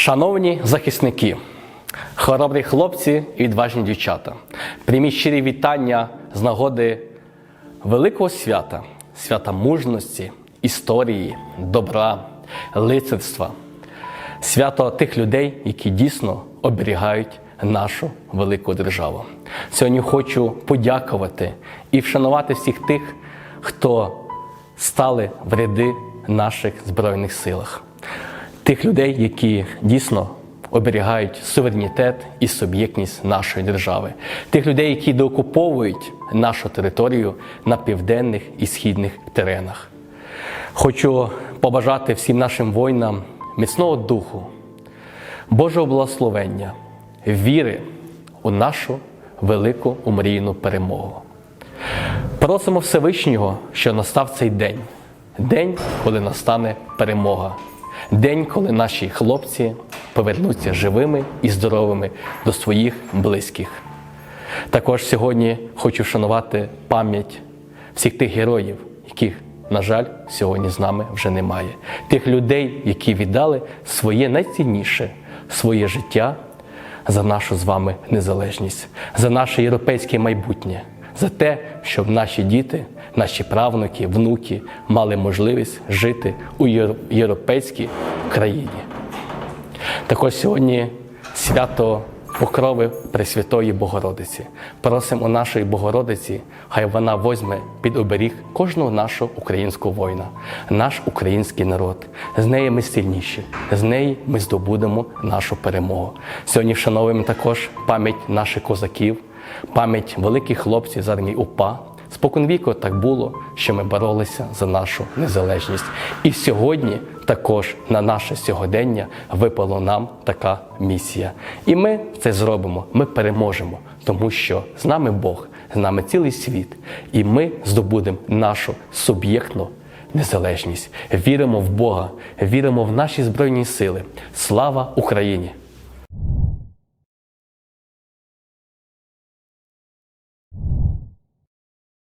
Шановні захисники, хоробрі хлопці і відважні дівчата, прийміть щирі вітання з нагоди великого свята, свята мужності, історії, добра, лицарства, свято тих людей, які дійсно оберігають нашу велику державу. Сьогодні хочу подякувати і вшанувати всіх тих, хто стали в ряди наших збройних силах, тих людей, які дійсно оберігають суверенітет і суб'єктність нашої держави, тих людей, які доокуповують нашу територію на південних і східних теренах. Хочу побажати всім нашим воїнам міцного духу, Божого благословення, віри у нашу велику умрійну перемогу. Просимо Всевишнього, що настав цей день, день, коли настане перемога, день, коли наші хлопці повернуться живими і здоровими до своїх близьких. Також сьогодні хочу вшанувати пам'ять всіх тих героїв, яких, на жаль, сьогодні з нами вже немає. Тих людей, які віддали своє найцінніше, своє життя за нашу з вами незалежність, за наше європейське майбутнє, за те, щоб наші діти, наші правнуки, внуки мали можливість жити у європейській країні. Також сьогодні свято Покрови Пресвятої Богородиці. Просимо нашої Богородиці, хай вона возьме під оберіг кожного нашого українського воїна, наш український народ. З неї ми сильніші, з неї ми здобудемо нашу перемогу. Сьогодні вшановуємо також пам'ять наших козаків, пам'ять великих хлопців з армії УПА. Споконвіку так було, що ми боролися за нашу незалежність. І сьогодні також на наше сьогодення випала нам така місія. І ми це зробимо, ми переможемо, тому що з нами Бог, з нами цілий світ, і ми здобудемо нашу суб'єктну незалежність. Віримо в Бога, віримо в наші збройні сили. Слава Україні!